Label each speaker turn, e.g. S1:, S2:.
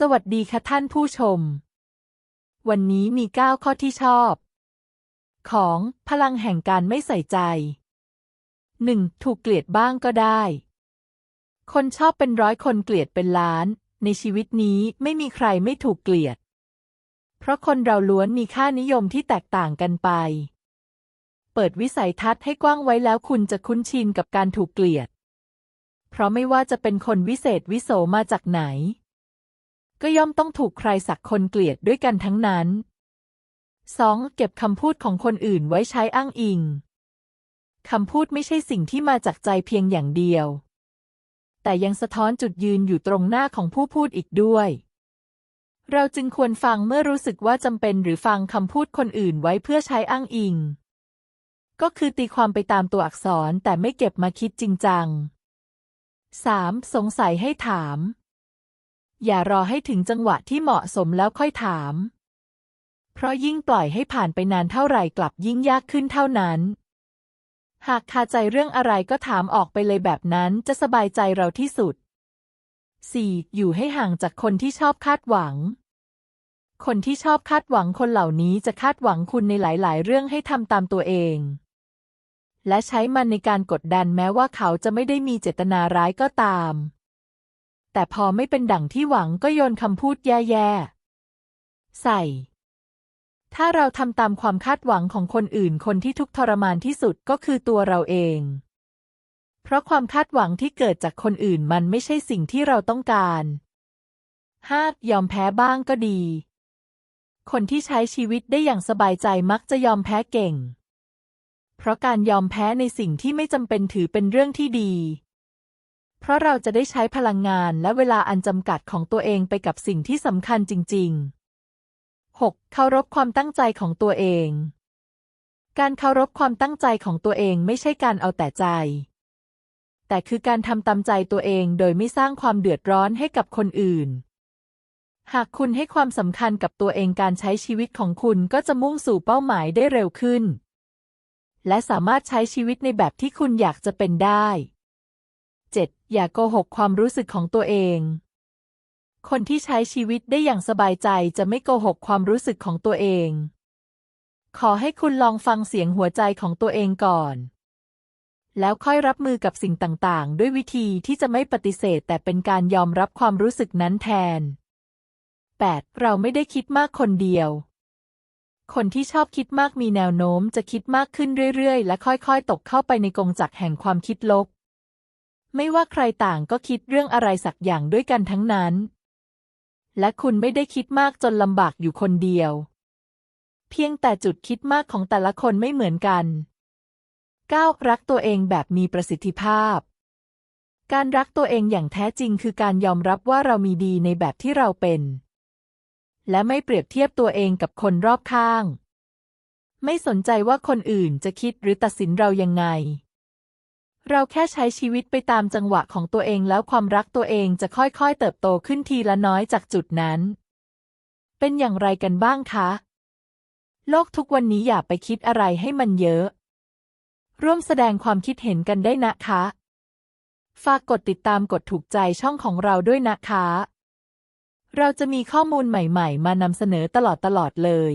S1: สวัสดีค่ะท่านผู้ชม วันนี้มี 9 ข้อที่ชอบ ของพลังแห่งการไม่ใส่ใจ 1. ถูกเกลียดบ้างก็ได้ คนชอบเป็นร้อยคนเกลียดเป็นล้าน ในชีวิตนี้ไม่มีใครไม่ถูกเกลียด เพราะคนเราล้วนมีค่านิยมที่แตกต่างกันไป เปิดวิสัยทัศน์ให้กว้างไว้แล้วคุณจะคุ้นชินกับการถูกเกลียด เพราะไม่ว่าจะเป็นคนวิเศษวิโสมาจากไหน ก็ย่อมต้องถูกใครสักคนเกลียดด้วยกันทั้งนั้น 2. เก็บคำพูดของคนอื่นไว้ใช้อ้างอิง คำพูดไม่ใช่สิ่งที่มาจากใจเพียงอย่างเดียว แต่ยังสะท้อนจุดยืนอยู่ตรงหน้าของผู้พูดอีกด้วย เราจึงควรฟังเมื่อรู้สึกว่าจำเป็นหรือฟังคำพูดคนอื่นไว้เพื่อใช้อ้างอิง ก็คือตีความไปตามตัวอักษรแต่ไม่เก็บมาคิดจริงจัง 3. สงสัยให้ถาม อย่ารอให้ถึงจังหวะที่เหมาะสมแล้วค่อยถาม เพราะยิ่งปล่อยให้ผ่านไปนานเท่าไหร่กลับยิ่งยากขึ้นเท่านั้น หากคาใจเรื่องอะไรก็ถามออกไปเลยแบบนั้นจะสบายใจเราที่สุด 4. อยู่ให้ห่างจากคนที่ชอบคาดหวัง คนที่ชอบคาดหวังคนเหล่านี้จะคาดหวังคุณในหลาย ๆ เรื่องให้ทำตามตัวเอง และใช้มันในการกดดันแม้ว่าเขาจะไม่ได้มีเจตนาร้ายก็ตาม แต่พอไม่เป็นดั่งที่หวังก็โยนคำพูดแย่ๆ ใส่ ถ้าเราทำตามความคาดหวังของคนอื่นคนที่ทุกทรมานที่สุดก็คือตัวเราเอง เพราะความคาดหวังที่เกิดจากคนอื่นมันไม่ใช่สิ่งที่เราต้องการห้ายอมแพ้บ้างก็ดี คนที่ใช้ชีวิตได้อย่างสบายใจมักจะยอมแพ้เก่ง เพราะการยอมแพ้ในสิ่งที่ไม่จำเป็นถือเป็นเรื่องที่ดี เพราะเราจะได้ใช้พลังงานและเวลาอันจำกัดของตัวเองไปกับสิ่งที่สำคัญจริง ๆ 6. เคารพความตั้งใจของตัวเอง การเคารพความตั้งใจของตัวเองไม่ใช่การเอาแต่ใจ แต่คือการทำตามใจตัวเองโดยไม่สร้างความเดือดร้อนให้กับคนอื่น หากคุณให้ความสำคัญกับตัวเองการใช้ชีวิตของคุณก็จะมุ่งสู่เป้าหมายได้เร็วขึ้น และสามารถใช้ชีวิตในแบบที่คุณอยากจะเป็นได้ อย่าโกหกความรู้สึกของตัวเอง คนที่ใช้ชีวิตได้อย่างสบายใจจะไม่โกหกความรู้สึกของตัวเอง ขอให้คุณลองฟังเสียงหัวใจของตัวเองก่อน แล้วค่อยรับมือกับสิ่งต่างๆ ด้วยวิธีที่จะไม่ปฏิเสธแต่เป็นการยอมรับความรู้สึกนั้นแทน 8. เราไม่ได้คิดมากคนเดียว คนที่ชอบคิดมากมีแนวโน้มจะคิดมากขึ้นเรื่อยๆ และค่อยๆ ตกเข้าไปในกงจักรแห่งความคิดลบ ไม่ว่าใครต่างก็คิดเรื่องอะไรสักอย่างด้วยกันทั้งนั้น และคุณไม่ได้คิดมากจนลำบากอยู่คนเดียว เพียงแต่จุดคิดมากของแต่ละคนไม่เหมือนกัน 9. รักตัวเองแบบมีประสิทธิภาพ การรักตัวเองอย่างแท้จริงคือการยอมรับว่าเรามีดีในแบบที่เราเป็น และไม่เปรียบเทียบตัวเองกับคนรอบข้าง ไม่สนใจว่าคนอื่นจะคิดหรือตัดสินเรายังไง เราแค่ใช้ชีวิตไปตามจังหวะของตัวเองแล้วความรักตัวเองจะค่อยๆ เติบโตขึ้นทีละน้อยจากจุดนั้น เป็นอย่างไรกันบ้างคะ โลกทุกวันนี้อย่าไปคิดอะไรให้มันเยอะ ร่วมแสดงความคิดเห็นกันได้นะคะ ฝากกดติดตามกดถูกใจช่องของเราด้วยนะคะ เราจะมีข้อมูลใหม่ ๆ มานำเสนอตลอดๆเลย